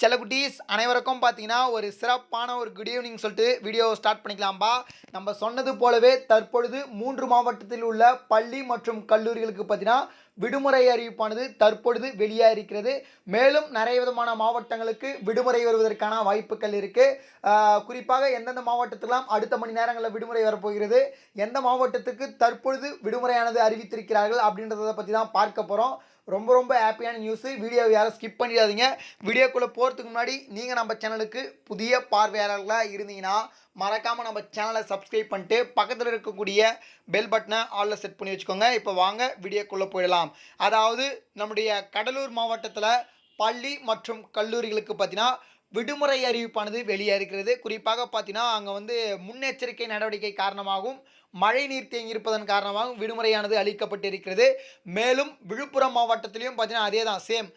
செல்லக்குட்டீஸ் அனைவருக்கும் பார்த்தீங்கன்னா ஒரு சிறப்பான ஒரு குட் ஈவினிங் சொல்லிட்டு வீடியோ ஸ்டார்ட் பண்ணிக்கலாம்பா. நம்ம சொன்னது போலவே தற்பொழுது மூன்று மாவட்டத்தில் உள்ள பள்ளி மற்றும் கல்லூரிகளுக்கு பார்த்தீங்கன்னா விடுமுறை அறிவிப்பானது தற்பொழுது வெளியாக இருக்கிறது. மேலும் நிறைய விதமான மாவட்டங்களுக்கு விடுமுறை வருவதற்கான வாய்ப்புகள் இருக்குது குறிப்பாக எந்தெந்த மாவட்டத்துக்கெல்லாம் அடுத்த மணி நேரங்களில் விடுமுறை வரப்போகிறது எந்த மாவட்டத்துக்கு தற்பொழுது விடுமுறையானது அறிவித்திருக்கிறார்கள் அப்படின்றத பற்றி தான் பார்க்க போகிறோம் ரொம்ப ரொம்ப ஹாப்பியான நியூஸு வீடியோவை யாரும் ஸ்கிப் பண்ணிடாதீங்க. வீடியோக்குள்ளே போகிறதுக்கு முன்னாடி நீங்கள் நம்ம சேனலுக்கு புதிய பார்வையாளர்களாக இருந்தீங்கன்னா மறக்காமல் நம்ம சேனலை சப்ஸ்கிரைப் பண்ணிட்டு பக்கத்தில் இருக்கக்கூடிய பெல் பட்டனை ஆலில் செட் பண்ணி வச்சுக்கோங்க. இப்போ வாங்க வீடியோக்குள்ளே போயிடலாம். அதாவது நம்முடைய கடலூர் மாவட்டத்தில் பள்ளி மற்றும் கல்லூரிகளுக்கு பார்த்தீங்கன்னா விடுமுறை அறிவிப்பானது வெளியே இருக்கிறது குறிப்பாக பார்த்தீங்கன்னா அங்கே வந்து முன்னெச்சரிக்கை நடவடிக்கை காரணமாகவும் மழை நீர் தேங்கியிருப்பதன் காரணமாகவும் விடுமுறையானது அளிக்கப்பட்டிருக்கிறது. மேலும் விழுப்புரம் மாவட்டத்திலையும் பார்த்தீங்கன்னா அதே தான் சேம்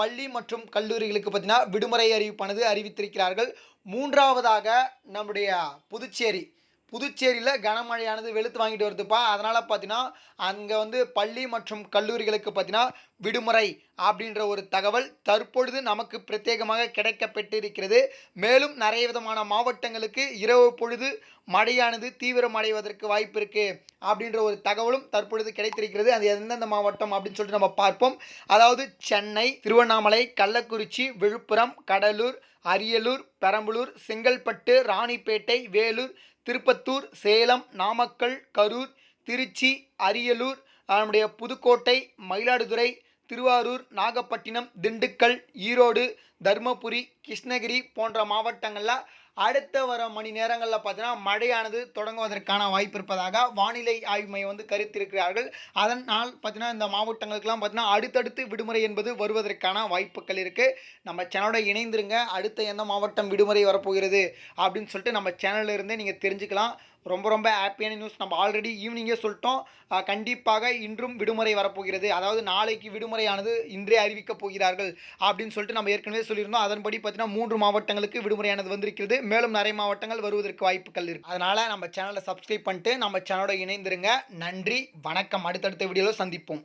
பள்ளி மற்றும் கல்லூரிகளுக்கு பார்த்தீங்கன்னா விடுமுறை அறிவிப்பானது அறிவித்திருக்கிறார்கள். மூன்றாவதாக நம்முடைய புதுச்சேரி புதுச்சேரியில் கனமழையானது வெளுத்து வாங்கிட்டு வருதுப்பா. அதனால் பார்த்தீங்கன்னா அங்கே வந்து பள்ளி மற்றும் கல்லூரிகளுக்கு பார்த்தீங்கன்னா விடுமுறை அப்படின்ற ஒரு தகவல் தற்பொழுது நமக்கு பிரத்யேகமாக கிடைக்கப்பட்டிருக்கிறது. மேலும் நிறைய விதமான மாவட்டங்களுக்கு இரவு பொழுது மழையானது தீவிரமடைவதற்கு வாய்ப்பு இருக்குது அப்படின்ற ஒரு தகவலும் தற்பொழுது கிடைத்திருக்கிறது. அது எந்தெந்த மாவட்டம் அப்படின்னு சொல்லிட்டு நம்ம பார்ப்போம். அதாவது சென்னை திருவண்ணாமலை கள்ளக்குறிச்சி விழுப்புரம் கடலூர் அரியலூர் பெரம்பலூர் செங்கல்பட்டு ராணிப்பேட்டை வேலூர் திருப்பத்தூர் சேலம் நாமக்கல் கரூர் திருச்சி அரியலூர் நம்முடைய புதுக்கோட்டை மயிலாடுதுறை திருவாரூர் நாகப்பட்டினம் திண்டுக்கல் ஈரோடு தருமபுரி கிருஷ்ணகிரி போன்ற மாவட்டங்களில் அடுத்த வர மணி நேரங்களில் பார்த்தீங்கன்னா மழையானது தொடங்குவதற்கான வாய்ப்பு இருப்பதாக வானிலை ஆய்வு மையம் வந்து கருத்திருக்கிறார்கள். அதனால் பார்த்தீங்கன்னா இந்த மாவட்டங்களுக்கெல்லாம் பார்த்தீங்கன்னா அடுத்தடுத்து விடுமுறை என்பது வருவதற்கான வாய்ப்புகள் இருக்குது நம்ம சேனலோட இணைந்திருங்க. அடுத்த எந்த மாவட்டம் விடுமுறை வரப்போகிறது அப்படின்னு சொல்லிட்டு நம்ம சேனலில் இருந்தே நீங்கள் தெரிஞ்சுக்கலாம். ரொம்ப ரொம்ப ஹாப்பியான நியூஸ் நம்ம ஆல்ரெடி ஈவினிங்கே சொல்லிட்டோம். கண்டிப்பாக இன்றும் விடுமுறை வரப்போகிறது. அதாவது நாளைக்கு விடுமுறையானது இன்றே அறிவிக்கப் போகிறார்கள் அப்படின்னு சொல்லிட்டு நம்ம ஏற்கனவே சொல்லியிருந்தோம். அதன்படி பார்த்தீங்கன்னா மூன்று மாவட்டங்களுக்கு விடுமுறையானது வந்திருக்கிறது. மேலும் நிறைய மாவட்டங்கள் வருவதற்கு வாய்ப்புகள் இருக்குது அதனால் நம்ம சேனலை சப்ஸ்கிரைப் பண்ணிட்டு நம்ம சேனலோட இணைந்திருங்க. நன்றி வணக்கம். அடுத்தடுத்த வீடியோவில் சந்திப்போம்.